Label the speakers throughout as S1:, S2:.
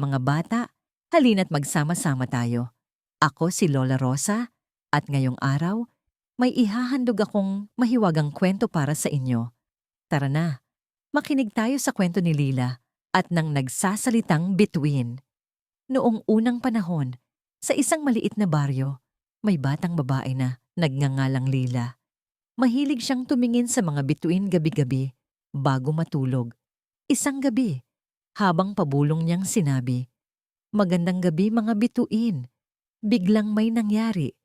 S1: Mga bata, halina't magsama-sama tayo. Ako si Lola Rosa at ngayong araw, may ihahandog akong mahiwagang kwento para sa inyo. Tara na, makinig tayo sa kwento ni Lila at ng nagsasalitang bituin. Noong unang panahon, sa isang maliit na baryo, may batang babae na nagngangalang Lila. Mahilig siyang tumingin sa mga bituin gabi-gabi bago matulog. Isang gabi, habang pabulong niyang sinabi, Magandang gabi mga bituin. Biglang may nangyari.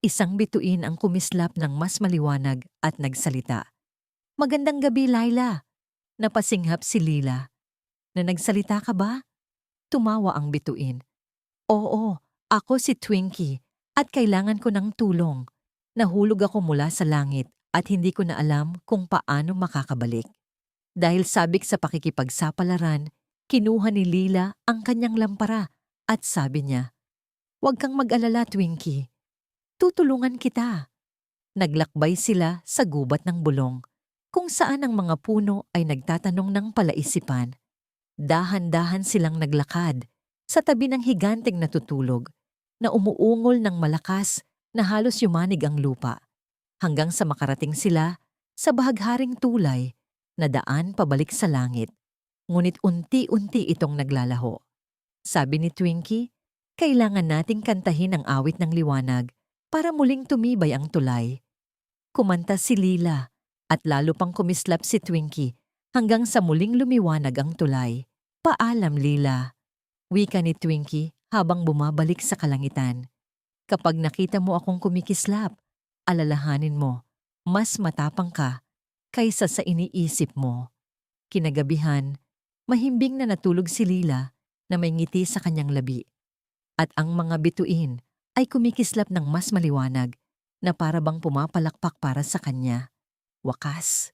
S1: Isang bituin ang kumislap ng mas maliwanag at nagsalita. Magandang gabi, Laila. Napasinghap si Lila. Na nagsalita ka ba? Tumawa ang bituin. Oo, ako si Twinkie at kailangan ko ng tulong. Nahulog ako mula sa langit at hindi ko na alam kung paano makakabalik. Dahil sabik sa pakikipagsapalaran, kinuha ni Lila ang kanyang lampara at sabi niya, Huwag kang mag-alala, Twinkie. Tutulungan kita. Naglakbay sila sa gubat ng bulong, kung saan ang mga puno ay nagtatanong ng palaisipan. Dahan-dahan silang naglakad sa tabi ng higanteng natutulog na umuungol ng malakas na halos yumanig ang lupa hanggang sa makarating sila sa bahagharing tulay na daan pabalik sa langit. Ngunit unti-unti itong naglalaho. Sabi ni Twinkie, kailangan nating kantahin ang awit ng liwanag para muling tumibay ang tulay. Kumanta si Lila at lalo pang kumislap si Twinkie hanggang sa muling lumiwanag ang tulay. Paalam Lila. Wika ni Twinkie habang bumabalik sa kalangitan. Kapag nakita mo akong kumikislap, alalahanin mo, mas matapang ka kaysa sa iniisip mo. Kinagabihan, mahimbing na natulog si Lila na may ngiti sa kanyang labi. At ang mga bituin ay kumikislap ng mas maliwanag na para bang pumapalakpak para sa kanya. Wakas.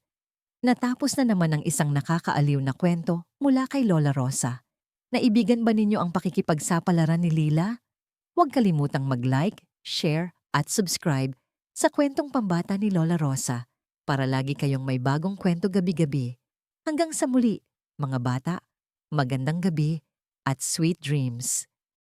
S1: Natapos na naman ang isang nakakaaliw na kwento mula kay Lola Rosa. Naibigan ba ninyo ang pakikipagsapalaran ni Lila? Huwag kalimutang mag-like, share, at subscribe sa kwentong pambata ni Lola Rosa para lagi kayong may bagong kwento gabi-gabi. Hanggang sa muli, mga bata, magandang gabi at sweet dreams.